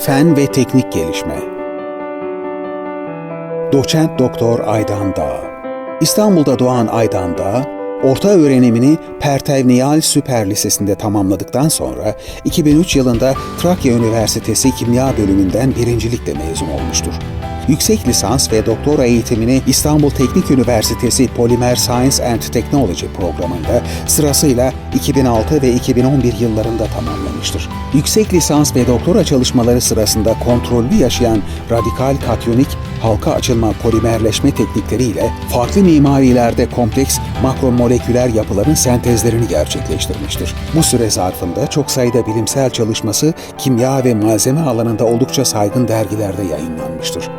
Fen ve teknik gelişme. Doçent Doktor Aydan Dağ. İstanbul'da doğan Aydan Dağ, orta öğrenimini Pertevniyal Süper Lisesi'nde tamamladıktan sonra 2003 yılında Trakya Üniversitesi Kimya Bölümünden birincilikle mezun olmuştur. Yüksek lisans ve doktora eğitimini İstanbul Teknik Üniversitesi Polymer Science and Technology programında sırasıyla 2006 ve 2011 yıllarında tamamlamıştır. Yüksek lisans ve doktora çalışmaları sırasında kontrollü yaşayan radikal katyonik halka açılma polimerleşme teknikleriyle farklı mimarilerde kompleks makromoleküler yapıların sentezlerini gerçekleştirmiştir. Bu süre zarfında çok sayıda bilimsel çalışması kimya ve malzeme alanında oldukça saygın dergilerde yayınlanmıştır.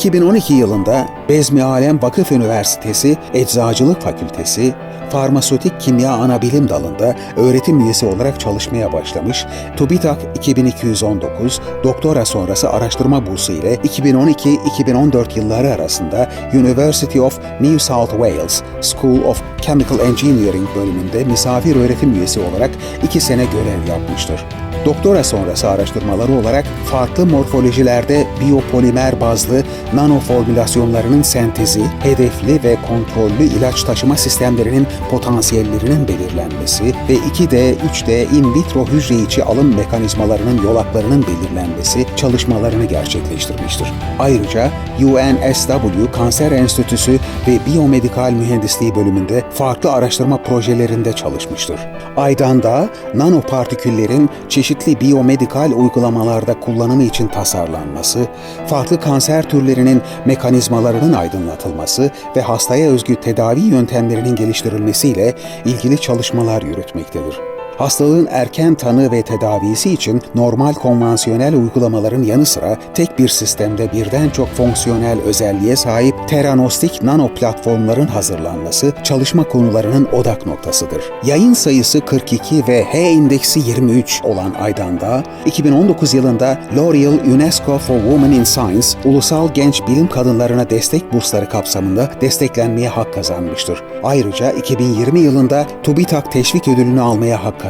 2012 yılında Bezmi Alem Vakıf Üniversitesi Eczacılık Fakültesi Farmasötik Kimya Anabilim Dalı'nda öğretim üyesi olarak çalışmaya başlamış, TÜBİTAK 2219 doktora sonrası araştırma bursu ile 2012-2014 yılları arasında University of New South Wales School of Chemical Engineering bölümünde misafir öğretim üyesi olarak iki sene görev yapmıştır. Doktora sonrası araştırmaları olarak farklı morfolojilerde biyopolimer bazlı nanoformülasyonlarının sentezi, hedefli ve kontrollü ilaç taşıma sistemlerinin potansiyellerinin belirlenmesi ve 2D, 3D in vitro hücre içi alım mekanizmalarının yolaklarının belirlenmesi çalışmalarını gerçekleştirmiştir. Ayrıca UNSW Kanser Enstitüsü ve Biyomedikal Mühendisliği bölümünde farklı araştırma projelerinde çalışmıştır. Aydan da nanopartiküllerin çeşitli biyomedikal uygulamalarda kullanımı için tasarlanması, farklı kanser türlerinin mekanizmalarının aydınlatılması ve hastaya özgü tedavi yöntemlerinin geliştirilmesiyle ilgili çalışmalar yürütmektedir. Hastalığın erken tanı ve tedavisi için normal konvansiyonel uygulamaların yanı sıra tek bir sistemde birden çok fonksiyonel özelliğe sahip teranostik nano platformların hazırlanması çalışma konularının odak noktasıdır. Yayın sayısı 42 ve H indeksi 23 olan Aydan'da 2019 yılında L'Oreal UNESCO for Women in Science Ulusal Genç Bilim Kadınlarına Destek Bursları kapsamında desteklenmeye hak kazanmıştır. Ayrıca 2020 yılında TÜBİTAK Teşvik Ödülünü almaya hak kazanmıştır.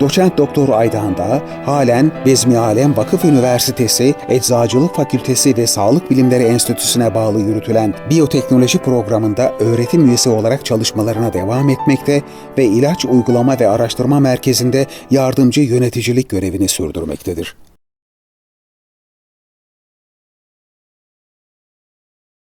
Doçent Doktor Aydan Dağ, halen Bezmi Alem Vakıf Üniversitesi Eczacılık Fakültesi ve Sağlık Bilimleri Enstitüsü'ne bağlı yürütülen biyoteknoloji programında öğretim üyesi olarak çalışmalarına devam etmekte ve ilaç uygulama ve araştırma merkezinde yardımcı yöneticilik görevini sürdürmektedir.